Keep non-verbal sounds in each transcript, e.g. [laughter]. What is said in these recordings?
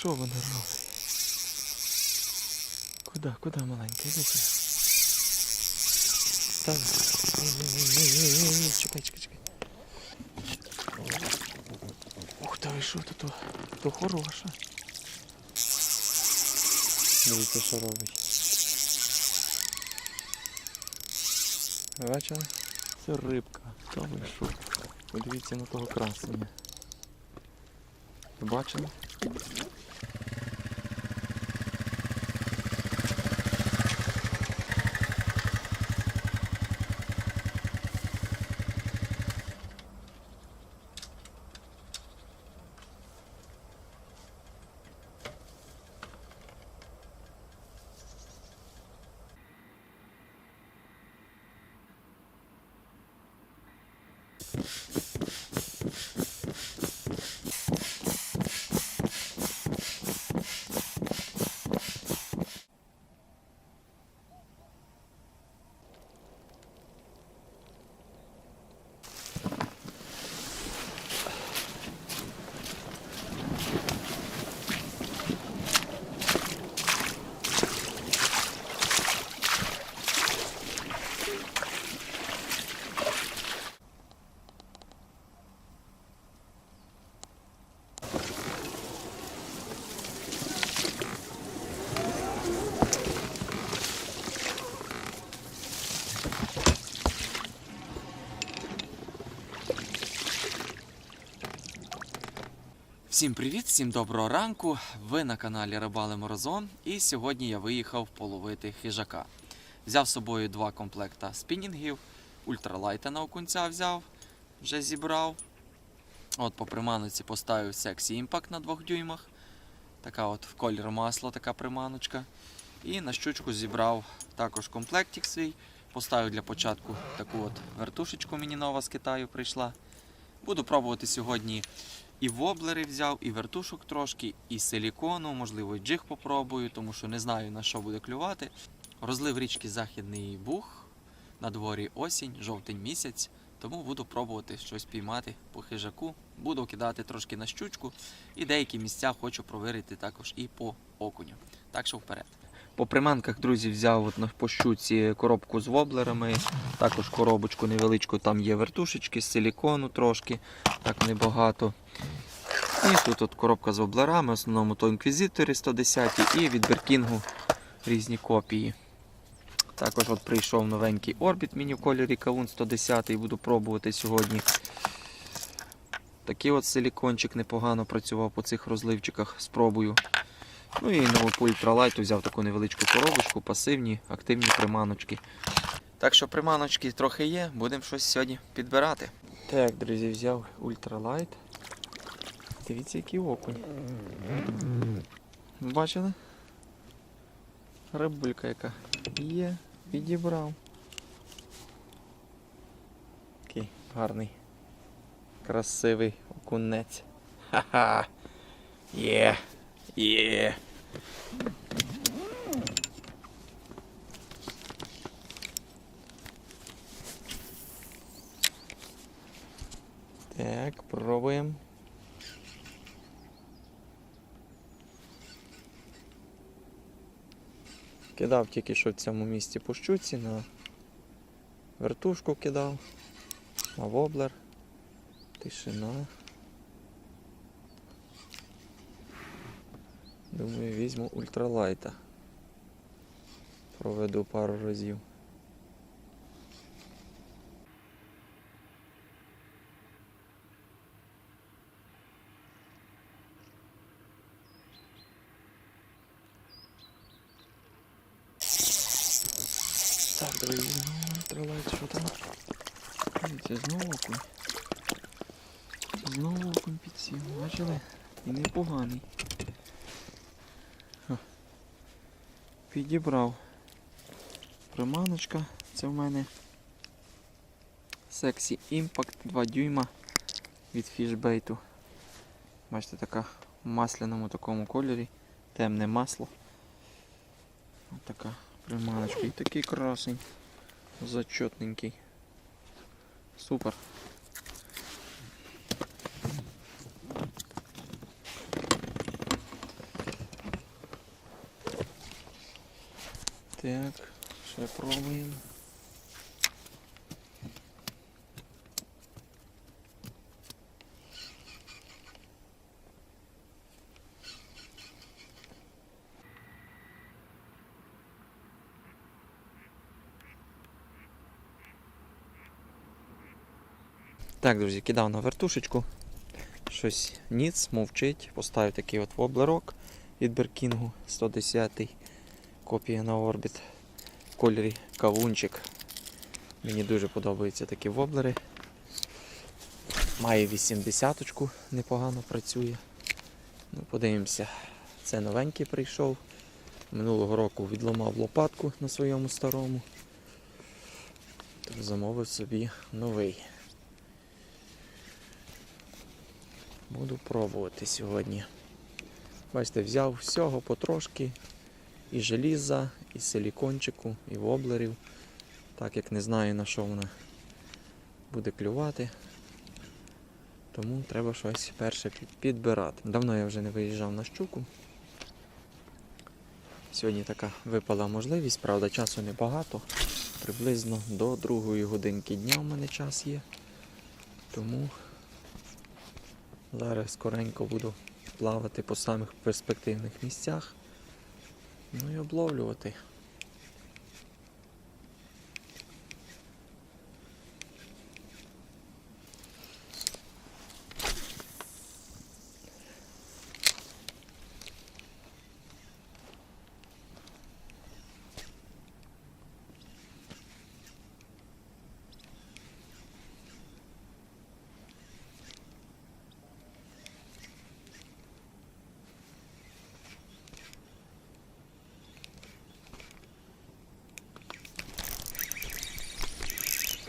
що вона робить? Куди, куди маленька? Іди сюди. Ні-ні-ні-ні-ні, Чекай, чекай, чекай. Ух та ви що то, то, хороша. Дивіться, що робить. Бачили? Це рибка. Та ви що? Подивіться на того красення. Ви бачили? Всім привіт, всім доброго ранку. Ви на каналі Рибали Морозон. І сьогодні я виїхав половити хижака. Взяв з собою два комплекта спінінгів, ультралайта на окунця взяв, вже зібрав. От по приманочці поставив Sexy Impact на 2 дюймах. Така от в колір масла, така приманочка. І на щучку зібрав також комплектик свій. Поставив для початку таку от вертушечку мені нова з Китаю прийшла. Буду пробувати сьогодні і воблери взяв, і вертушок трошки, і силікону, можливо, і джиг попробую, тому що не знаю на що буде клювати. Розлив річки Західний Буг. На дворі осінь, жовтень місяць, тому буду пробувати щось піймати по хижаку. Буду кидати трошки на щучку, і деякі місця хочу провірити також і по окуню. Так що вперед. По приманках, друзі, взяв от на щуці коробку з воблерами, також коробочку невеличку, там є вертушечки з силікону трошки, так небагато. І тут от коробка з воблерами, в основному то інквізитори 110 і від Беркінгу різні копії. Також от прийшов новенький орбіт міні в кольорі Кавун 110 буду пробувати сьогодні. Такий от силікончик непогано працював по цих розливчиках, спробую. Ну і нову по ультралайту взяв таку невеличку коробочку, пасивні, активні приманочки. Так що приманочки трохи є, будемо щось сьогодні підбирати. Так, друзі, взяв ультралайт. Дивіться, який окунь. Бачили? Рибулька яка. Є, підібрав. Такий гарний, красивий окунець. Ха-ха! Є! Є! Так, пробуємо. Кидав тільки що в цьому місці по щуці, на вертушку кидав, на воблер, тишина. Думаю, візьму ультралайта. Проведу пару разів. Так, друзі, ну, ультралайт, що там? Дивіться, знову окунь. Знову окунь підсів, бачили? І непоганий. Підібрав. Приманочка. Це в мене Sexy Impact 2 дюйма від фішбейту. Бачите, така в масляному такому кольорі. Темне масло. Ось така приманочка. І такий красень. Зачетненький. Супер. Так, ще пробуємо. Так, друзі, кидав на вертушечку. Щось ніц, мовчить. Поставив такий от воблерок від Беркінгу 110 копія на орбіт в кольорі кавунчик. Мені дуже подобаються такі воблери. Має 80-ку, непогано працює. Ну, подивимося. Це новенький прийшов. Минулого року відламав лопатку на своєму старому. Тож замовив собі новий. Буду пробувати сьогодні. Бачите, взяв всього потрошки. І желіза, і силікончику, і воблерів. Так як не знаю на що вона буде клювати. Тому треба щось перше підбирати. Давно я вже не виїжджав на щуку. Сьогодні така випала можливість, правда, часу небагато. Приблизно до другої годинки дня в мене час є. Тому зараз скоренько буду плавати по самих перспективних місцях. Ну і обловлювати.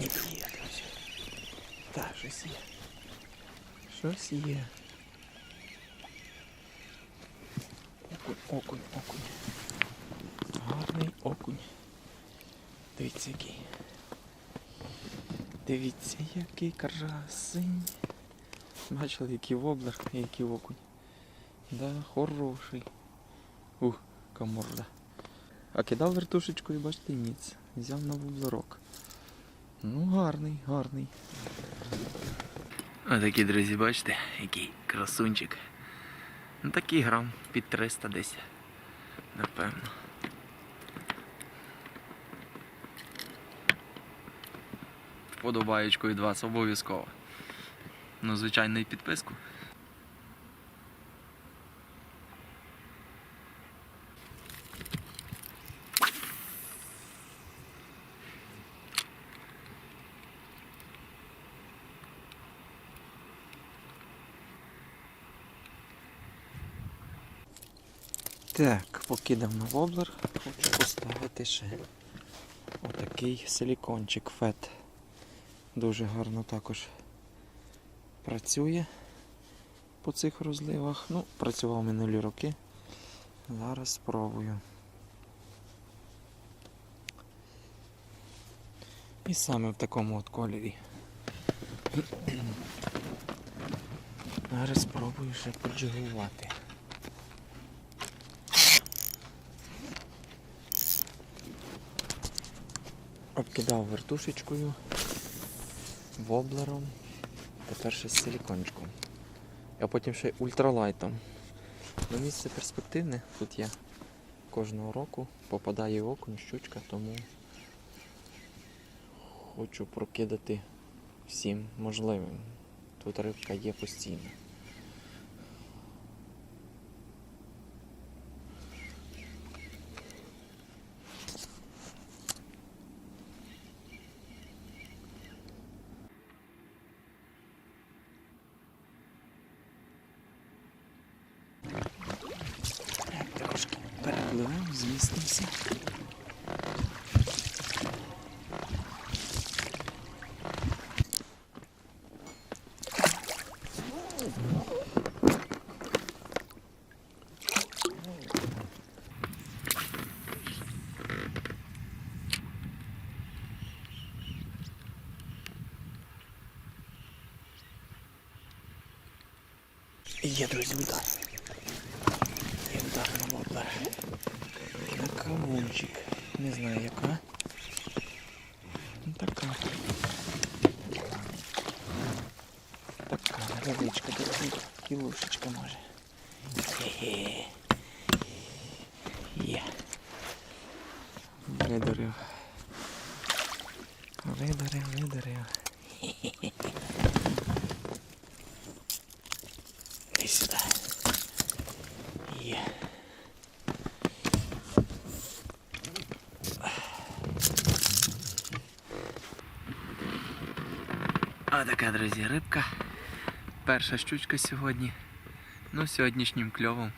Є, друзі. Так, щось є. Щось є. Окунь, окунь, окунь. Гарний окунь. Дивіться який. Дивіться, який красень. Бачили, який воблер і який окунь. Да, хороший. Ух, яка морда. А кидав вертушечку і бачите, ніц. Взяв на воблерок. Ну, гарний, гарний. Отакий, друзі, бачите, який красунчик. Ну такий грам під 300 десь. Напевно. Вподобаєчку від вас обов'язково. Ну, звичайно, і підписку. Так, покидав на воблер, хочу поставити ще отакий силікончик фет. Дуже гарно також працює по цих розливах. Ну, працював минулі роки. Зараз спробую. І саме в такому от кольорі. Зараз спробую ще поджигувати. Обкидав вертушечкою, воблером, тепер ще з силікончиком. А потім ще й ультралайтом. Ну, місце перспективне, тут я кожного року попадає окунь, щучка, тому хочу прокидати всім можливим. Тут рибка є постійно. Є, друзі, удар. Є удар на воблер. На кавунчик. Не знаю яка. Ну така. Така невеличка. Кілушечка може. Хе-хе. Є. Видарив. Видарив, видарив. Хе-хе-хе. Іди сюди. Є. А така, друзі, рибка. Перша щучка сьогодні. Ну, сьогоднішнім кльовом.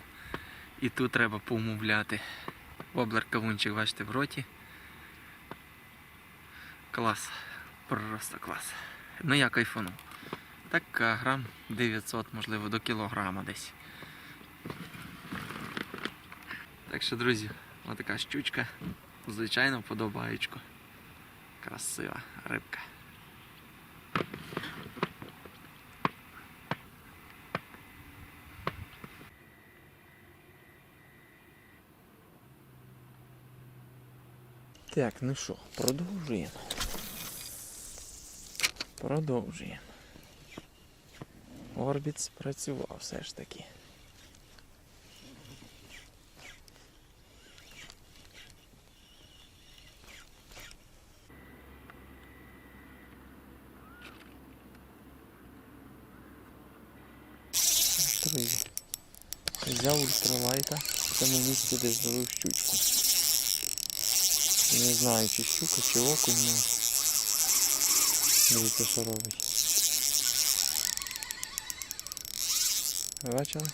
І тут треба поумовляти. Воблер кавунчик, бачите, в роті. Клас. Просто клас. Ну я кайфанув. Так грам 900, можливо, до кілограма десь. Так що, друзі, отака щучка. Звичайно, подобаючко. Красива рибка. Так, ну що, продовжуємо. Продовжуємо. Орбіт спрацював все ж таки. Взяв ультралайта, в цьому місці десь зловив щучку. Знаю, чи щука, чи окунь, ну. Дивіться, що робить. Ви Бачили?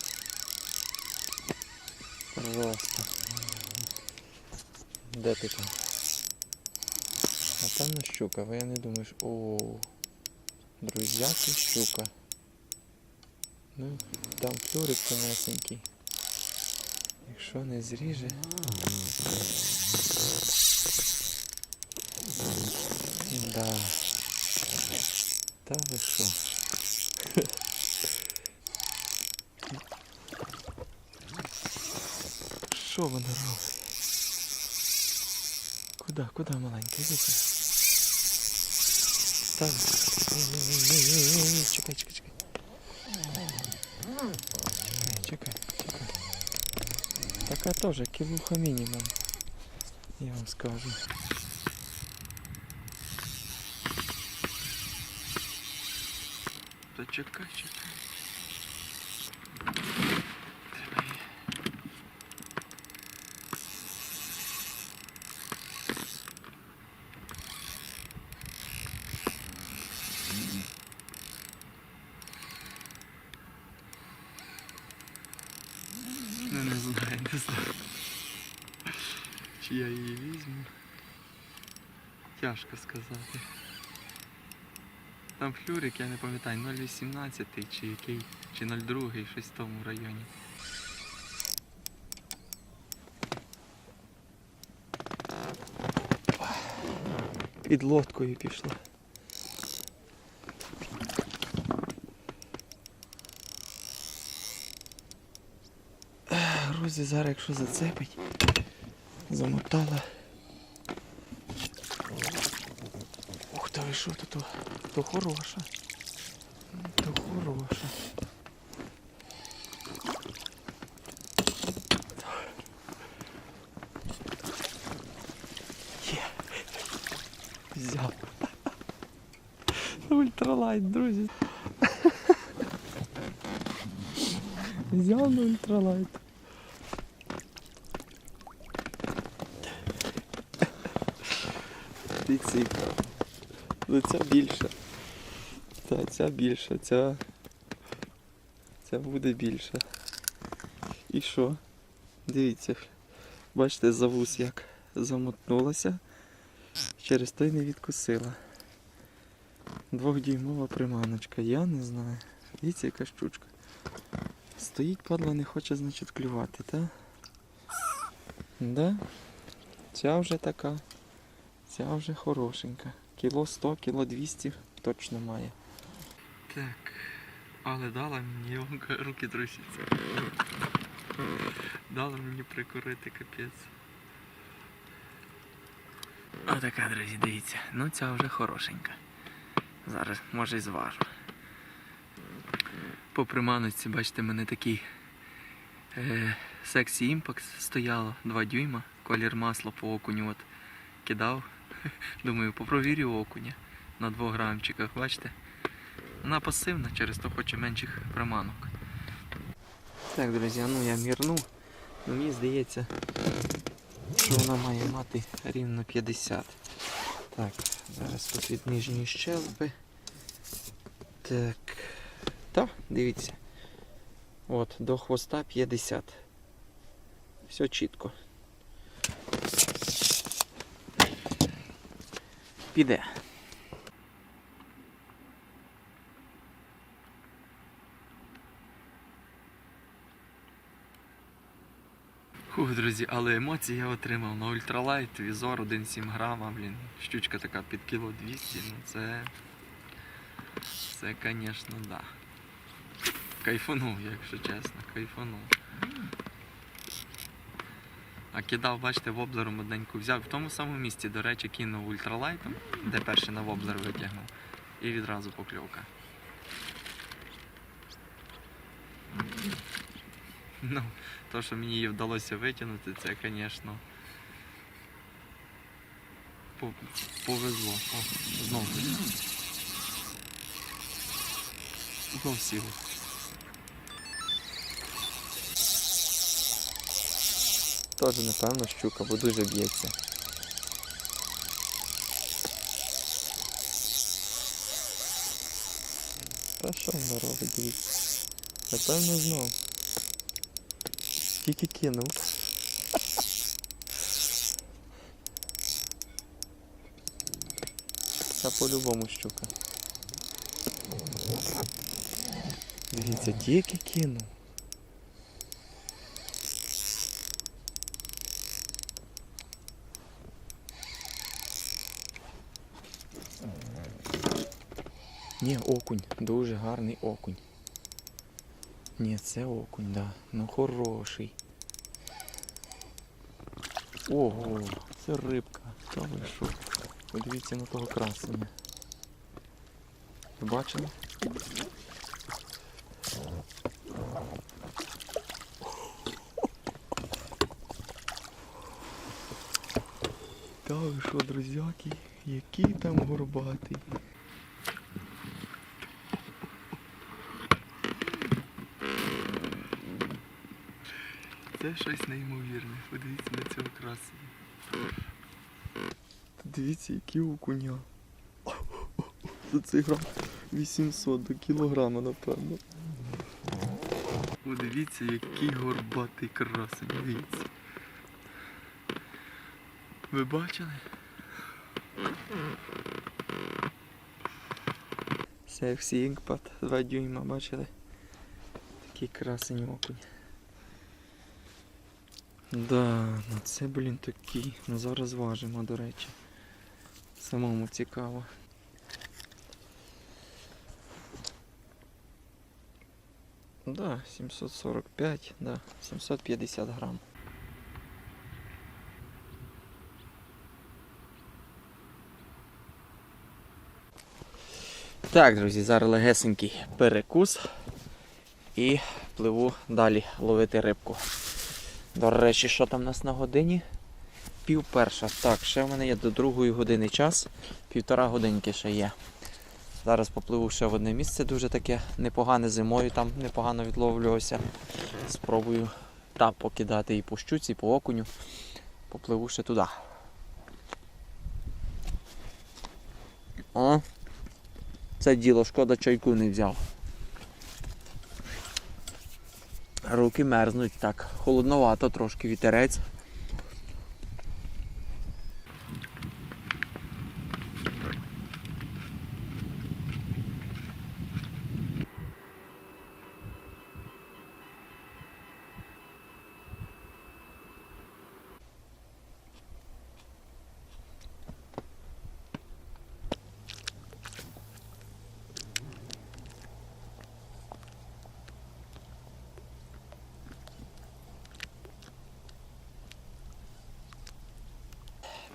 Просто. Де ти там? Напевно щука, бо я не думаю, що... О, друзяки, щука. Ну, там флюрик тонесенький. Якщо не зріже. Да. Та ви що? Що вона робить? Куда, куда маленька? Іди сюди. Стань. Ні-ні-ні-ні-ні-ні. Чекай, чекай, чекай. Чекай, Така теж кілуха мінімум. Я вам скажу. Та чекай, чекай. Тяжко сказати. Там флюрик, я не пам'ятаю, 0,18 чи який, чи 0,2, щось в тому районі. Під лодкою пішла. Ех, зараз якщо зацепить, замотала. Ви що то, то, то хороша. То хороша. Є. Взяв. Ультралайт, друзі. Взяв на ультралайт. Фіксик. Ну ця більша. Та ця більша, ця. Ця буде більша. І що? Дивіться. Бачите, за вус як замотнулася. Через той не відкусила. Двохдюймова приманочка, я не знаю. Дивіться, яка щучка. Стоїть, падла, не хоче, значить, клювати, та? Да? Ця вже така. Ця вже хорошенька. Кіло 100, кіло 200 точно має. Так, але дала мені руки трусяться. Дала мені прикурити капець. Отака, друзі, дивіться. Ну ця вже хорошенька. Зараз може і зважу. По приманочці, бачите, мене такий сексі імпакс стояло 2 дюйма, колір масла по окуню от кидав. [laughs] Думаю, попровірю окуня на 2 грамчиках, бачите? Вона пасивна, через то хоче менших приманок. Так, друзі, ну я мірну. Ну, мені здається, що вона має мати рівно 50. Так, зараз тут від нижньої щелепи. Так. Так, дивіться. От, до хвоста 50. Все чітко. Піде. Фух, друзі, але емоції я отримав на ультралайт, візор 1,7 грама, блін. Щучка така під кіло 200, ну це. Це, звісно, да. Кайфанув, якщо чесно, кайфанув. А кидав, бачите, воблером одненьку взяв. В тому самому місці, до речі, кинув ультралайтом, де перший на воблер витягнув. І відразу покльовка. Ну, то, що мені її вдалося витягнути, це, звісно. Повезло. О, знов. Знов сіло. Теж, напевно, щука, бо дуже б'ється. Та що вона робить, дивіться? Напевно, знов. Тільки кинув. Та по-любому щука. Дивіться, тільки кинув. Ні, окунь, дуже гарний окунь. Ні, це окунь, да. Ну хороший. Ого, це рибка. Та ви що? Подивіться на того красення. Ви бачили? Та ви що, друзяки, який там горбатий. Це щось неймовірне. Подивіться на цього красення. Дивіться, які окуня. [laughs] За цей грам 800 до кілограма, напевно. Подивіться, який горбатий красень, дивіться. Ви бачили? Сексі інкпад 2 дюйма, бачили? Такий красень окунь. Да, ну це, блін, такий. Ну зараз важимо, до речі. Самому цікаво. Да, 745, да, 750 грам. Так, друзі, зараз легесенький перекус і пливу далі ловити рибку. До речі, що там у нас на годині? Пів перша. Так, ще в мене є до другої години час. Півтора годинки ще є. Зараз попливу ще в одне місце дуже таке непогане зимою, там непогано відловлювався. Спробую та покидати і по щуці, і по окуню. Попливу ще туди. О, це діло, шкода чайку не взяв. Руки мерзнуть так. Холодновато трошки вітерець.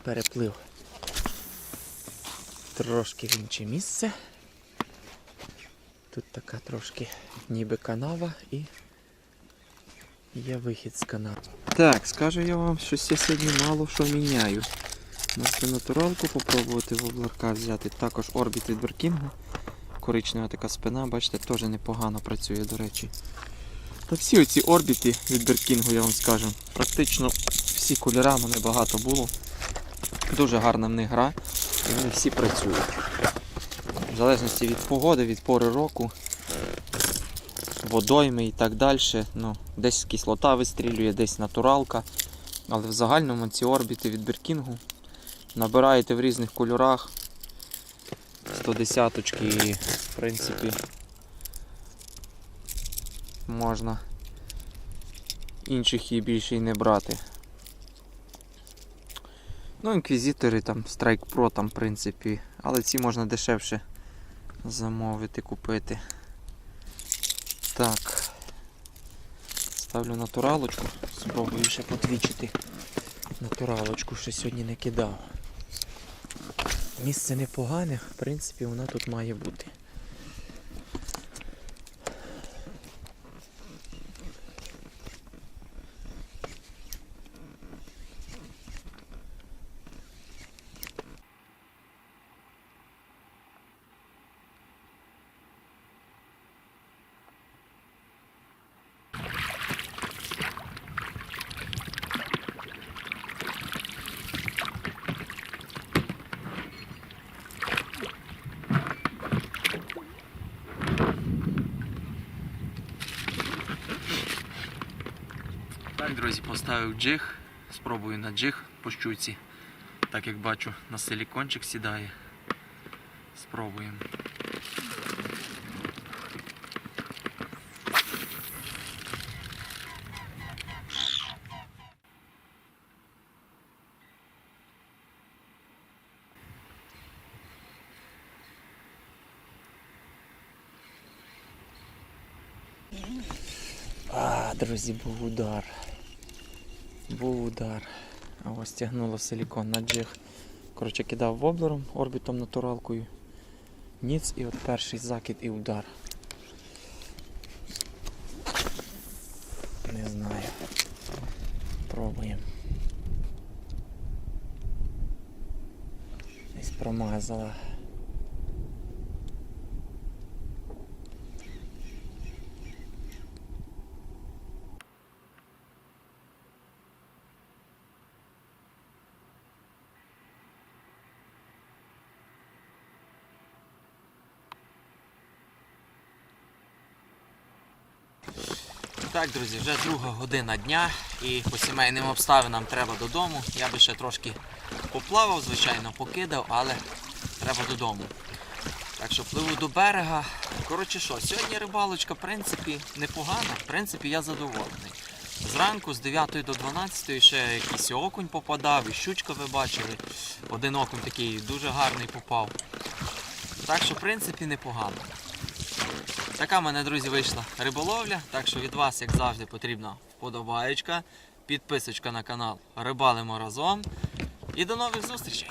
Переплив. трошки в інше місце. Тут така трошки ніби канава і є вихід з канави. Так, скажу я вам, що я сьогодні мало що міняю. Можете натуралку попробувати в обларка взяти. Також орбіт від Беркінгу. Коричнева така спина, бачите, теж непогано працює, до речі. Та всі оці орбіти від Беркінгу, я вам скажу, практично всі кольора, мене багато було. Дуже гарна в них гра, і вони всі працюють. В залежності від погоди, від пори року, водойми і так далі. Ну, десь кислота вистрілює, десь натуралка. Але в загальному ці орбіти від Беркінгу набираєте в різних кольорах. 110 і в принципі можна інших і більше і не брати. Ну, інквізитори там, Strike Pro там, в принципі, але ці можна дешевше замовити, купити. Так. Ставлю натуралочку, спробую ще потвічити натуралочку, що сьогодні не кидав. Місце непогане, в принципі, вона тут має бути. Так, друзі, поставив джиг. Спробую на джиг по щуці. Так як бачу, на силікончик сідає. Спробуємо. Друзі, був удар. Удар. А ось тягнуло силікон на джиг. Коротше, кидав воблером, орбітом натуралкою. Ніц і от перший закид і удар. Не знаю. Пробуємо. Десь промазала. Так, друзі, вже друга година дня і по сімейним обставинам треба додому. Я би ще трошки поплавав, звичайно, покидав, але треба додому. Так що пливу до берега. Коротше що, сьогодні рибалочка, в принципі, непогана. В принципі, я задоволений. Зранку з 9 до 12 ще якийсь окунь попадав, і щучка ви бачили. Один окунь такий дуже гарний попав. Так що, в принципі, непогано. Така в мене, друзі, вийшла риболовля. Так що від вас, як завжди, потрібна вподобаєчка, підписочка на канал Рибалимо разом. І до нових зустрічей!